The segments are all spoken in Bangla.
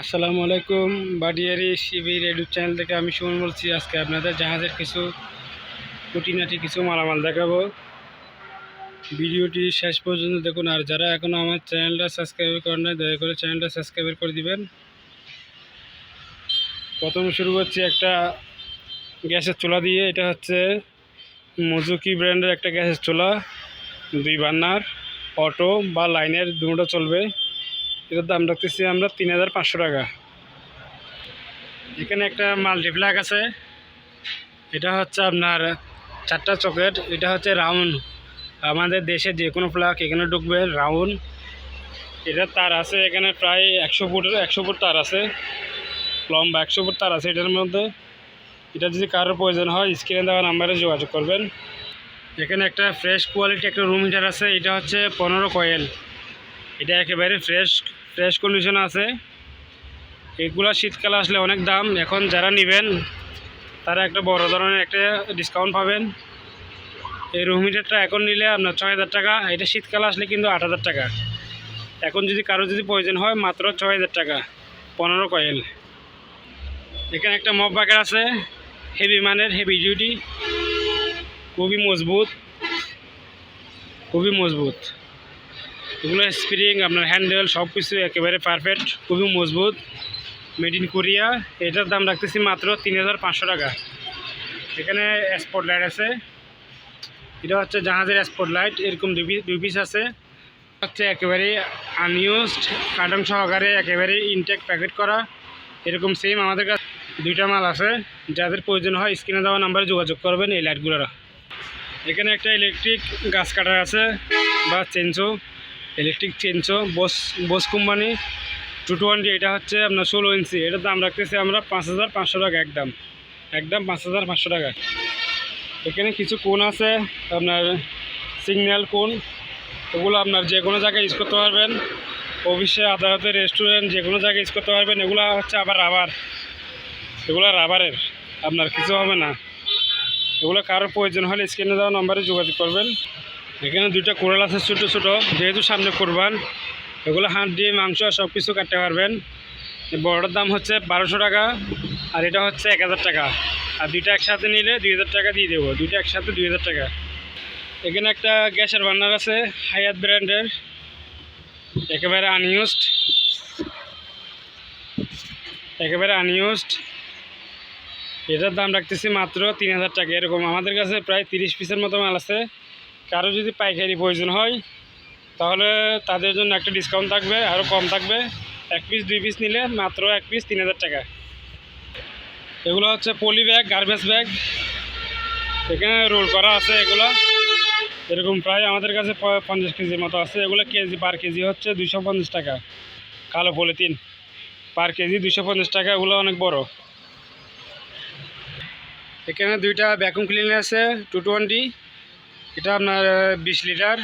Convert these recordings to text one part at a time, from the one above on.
আসসালামু আলাইকুম, বাডিয়ারি শিবির ইউটিউব চ্যানেল থেকে আমি সুমন বলছি। আজকে আপনাদের জাহাজের কিছু খুঁটিনাটি কিছু মালামাল দেখাবো। ভিডিওটি শেষ পর্যন্ত দেখুন, আর যারা এখনও আমার চ্যানেলটা সাবস্ক্রাইব করেন নাই, দয়া করে চ্যানেলটা সাবস্ক্রাইব করে দিবেন। প্রথমে শুরু করছি একটা গ্যাসের চুলা দিয়ে, এটা হচ্ছে মজুকি ব্র্যান্ডের একটা গ্যাসের চুলা। দুই বান্নার, অটো বা লাইনের, দুটো চলবে। এটার দাম রাখতেছি আমরা তিন হাজার পাঁচশো টাকা। এখানে একটা মাল্টিপ্লাক আছে। এটা হচ্ছে আপনার চারটা চকেট এটা হচ্ছে রাউন্ড আমাদের দেশে যে কোনো প্লাক এখানে ঢুকবে রাউন্ড এটা তার আছে এখানে প্রায় একশো ফুটের একশো ফুট তার আছে। লম্বা একশো ফুট তার আছে এটার মধ্যে। এটা যদি কারোর প্রয়োজন হয় স্ক্রিনে দেওয়া নাম্বারে যোগাযোগ করবেন। এখানে একটা ফ্রেশ কোয়ালিটি একটা রুম হিটার আছে, এটা হচ্ছে পনেরো কয়েল এটা একেবারে ফ্রেশ ফ্রেশ কন্ডিশন আছে। এগুলো শীতকালে আসলে অনেক দাম। এখন যারা নেবেন, তারা একটা বড় ধরনের একটা ডিসকাউন্ট পাবেন। এই রুম হিটারটা এখন নিলে আপনার ছয় হাজার টাকা। এটা শীতকালে আসলে কিন্তু আট হাজার টাকা। এখন যদি কারও যদি প্রয়োজন হয়, মাত্র ছয় হাজার টাকা, পনেরো কয়েল। এখানে একটা মপ বাকেট আছে। হেভি মানের হেভি ডিউটি খুবই মজবুত। খুবই মজবুত। এগুলো স্প্রিং, আপনার হ্যান্ডেল সব কিছু একেবারে পারফেক্ট খুবই মজবুত। মেড ইন কোরিয়া এটার দাম রাখতেছি মাত্র তিন হাজার পাঁচশো টাকা। এখানে স্পট লাইট আছে। এটা হচ্ছে জাহাজের স্পট লাইট এরকম দুই পিস আছে। হচ্ছে একেবারে আনইউজড কার্টন সহকারে একেবারে ইনটেক প্যাকেট করা। এরকম সেম আমাদের কাছে দুইটা মাল আছে। যাদের প্রয়োজন হয় স্ক্রিনে দেওয়া নাম্বারে যোগাযোগ করবেন এই লাইটগুলোরা এখানে একটা ইলেকট্রিক গাছ কাটার আছে, বা chainsaw electric chainsaw Bosch Bosch company two twenty এটা হচ্ছে আপনার ষোলো ইঞ্চি এটার দাম রাখতেছি আমরা পাঁচ হাজার পাঁচশো টাকা একদম। একদম পাঁচ হাজার পাঁচশো টাকা। এখানে কিছু কোন আছে? আপনার সিগন্যাল কোন? ওগুলো আপনার যে কোনো জায়গায় ইউজ করতে পারবেন। অফিসে আদালতে রেস্টুরেন্ট যে কোনো জায়গায় ইউজ করতে পারবেন। এগুলো হচ্ছে আবার রাবার এগুলো রাবারের আপনার কিছু হবে না। এগুলো কারোর প্রয়োজন হলে স্ক্রিনে দেওয়া নম্বরে যোগাযোগ করবেন। এখানে দুইটা কোরাল আছে, ছোটো ছোটো। যেহেতু সামনে কোরবান, এগুলো হাত দিয়ে মাংস সব কিছু কাটতে পারবেন। বড়টার দাম হচ্ছে বারোশো টাকা আর এটা হচ্ছে এক হাজার টাকা। আর দুইটা একসাথে নিলে দুই হাজার টাকা দিয়ে দেবো। দুইটা একসাথে দুই হাজার টাকা। এখানে একটা গ্যাসের বার্নার আছে, হায়াত ব্র্যান্ডের। একেবারে আনইউজড একেবারে আনইউজড এটার দাম রাখতেছি মাত্র তিন হাজার টাকা। এরকম আমাদের কাছে প্রায় তিরিশ পিসের মতো মাল আছে। কারও যদি পাইকারি প্রয়োজন হয়, তাহলে তাদের জন্য একটা ডিসকাউন্ট থাকবে আরও কম থাকবে। এক পিস দুই পিস নিলে মাত্র এক পিস তিন হাজার টাকা। এগুলো হচ্ছে পলি ব্যাগ গার্বেজ ব্যাগ এখানে রোল করা আছে এগুলো। এরকম প্রায় আমাদের কাছে পঞ্চাশ কেজির মতো আছে। এগুলো কেজি পার কেজি হচ্ছে দুশো পঞ্চাশ টাকা। কালো পলিথিন পার কেজি দুশো পঞ্চাশ টাকা। এগুলো অনেক বড়। এখানে দুইটা ভ্যাকুম ক্লিনার আছে টু টোয়েন্টি এটা আপনার বিশ লিটার,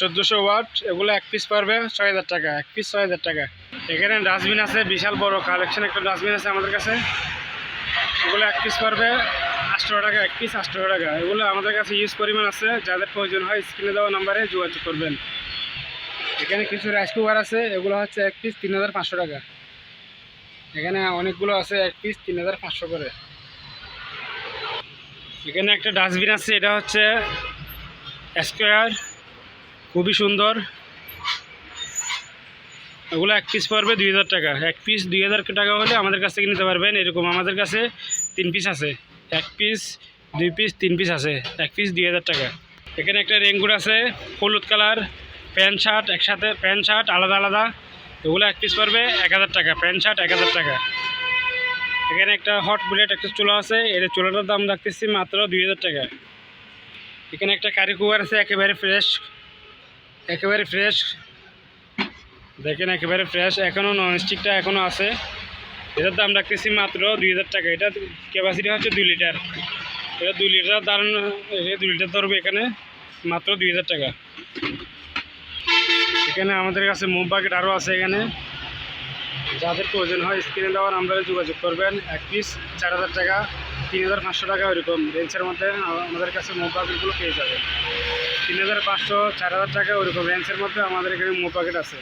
চোদ্দোশো ওয়াট, এগুলো এক পিস পারবে ছয় হাজার টাকা, এক পিস ছয় হাজার টাকা। এখানে ডাস্টবিন আছে, বিশাল বড় কালেকশন একটা ডাস্টবিন আছে আমাদের কাছে। এগুলো এক পিস পারবে আটশো টাকা, এক পিস আটশো টাকা। এগুলো আমাদের কাছে ইউজ পরিমাণ আছে, যাদের প্রয়োজন হয় স্ক্রিনে দেওয়া নাম্বারে যোগাযোগ করবেন। এখানে কিছু রাইস কুকার আছে, এগুলো হচ্ছে এক পিস তিন হাজার পাঁচশো টাকা। এখানে অনেকগুলো আছে, এক পিস তিন হাজার পাঁচশো করে। এখানে একটা ডাস্টবিন আছে, এটা হচ্ছে স্কোয়ার, খুবই সুন্দর। ওগুলো এক পিস পড়বে দুই হাজার টাকা। এক পিস দুই হাজার টাকা হলে আমাদের কাছ থেকে নিতে পারবেন, এরকম আমাদের কাছে তিন পিস আছে। এক পিস দুই পিস তিন পিস আছে। এক পিস দুই হাজার টাকা। এখানে একটা রেঙ্গুর আছে, হলুদ কালার, প্যান্ট শার্ট, একসাথে প্যান্ট শার্ট, আলাদা আলাদা। এগুলো এক পিস পড়বে এক হাজার টাকা, প্যান্ট শার্ট এক হাজার টাকা। এখানে একটা হট বুলেট একটা চুলা আছে এটা চুলাটার দাম রাখতেছি মাত্র দুই হাজার টাকা। এখানে একটা কারি কুকার আছে, একেবারে ফ্রেশ একেবারে ফ্রেশ দেখেন, একেবারে ফ্রেশ এখনও ননস্টিকটা এখনও আছে। এটার দাম রাখতেছি মাত্র দুই হাজার টাকা। এটা ক্যাপাসিটি হচ্ছে দুই লিটার এটা দুই লিটার এটা দুই লিটার ধরবে এখানে মাত্র দুই হাজার টাকা। এখানে আমাদের কাছে মুভ বাকেট আরও আছে এখানে। যাদের প্রয়োজন হয় স্ক্রিনে দেওয়ার নাম্বারে যোগাযোগ করবেন। এক পিস চার হাজার টাকা। তিন হাজার পাঁচশো টাকা ওইরকম। রেঞ্জের মধ্যে আমাদের কাছে মুভ বাকেটগুলো পেয়ে যাবে তিন হাজার পাঁচশো, চার হাজার টাকা ওইরকম। রেঞ্জের মধ্যে আমাদের এখানে মুভ বাকেট আছে।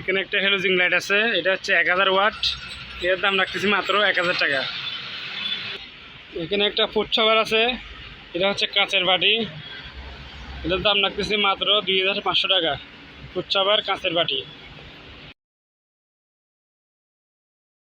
এখানে একটা হেলোজিং লাইট আছে। এটা হচ্ছে এক হাজার ওয়াট। এর দাম রাখতেছি মাত্র এক হাজার টাকা। এখানে একটা ফুড আছে। এটা হচ্ছে কাঁচের বাটি। এটার দাম রাখতেছি মাত্র দুই হাজার পাঁচশো টাকা। ফুড কাঁচের বাটি।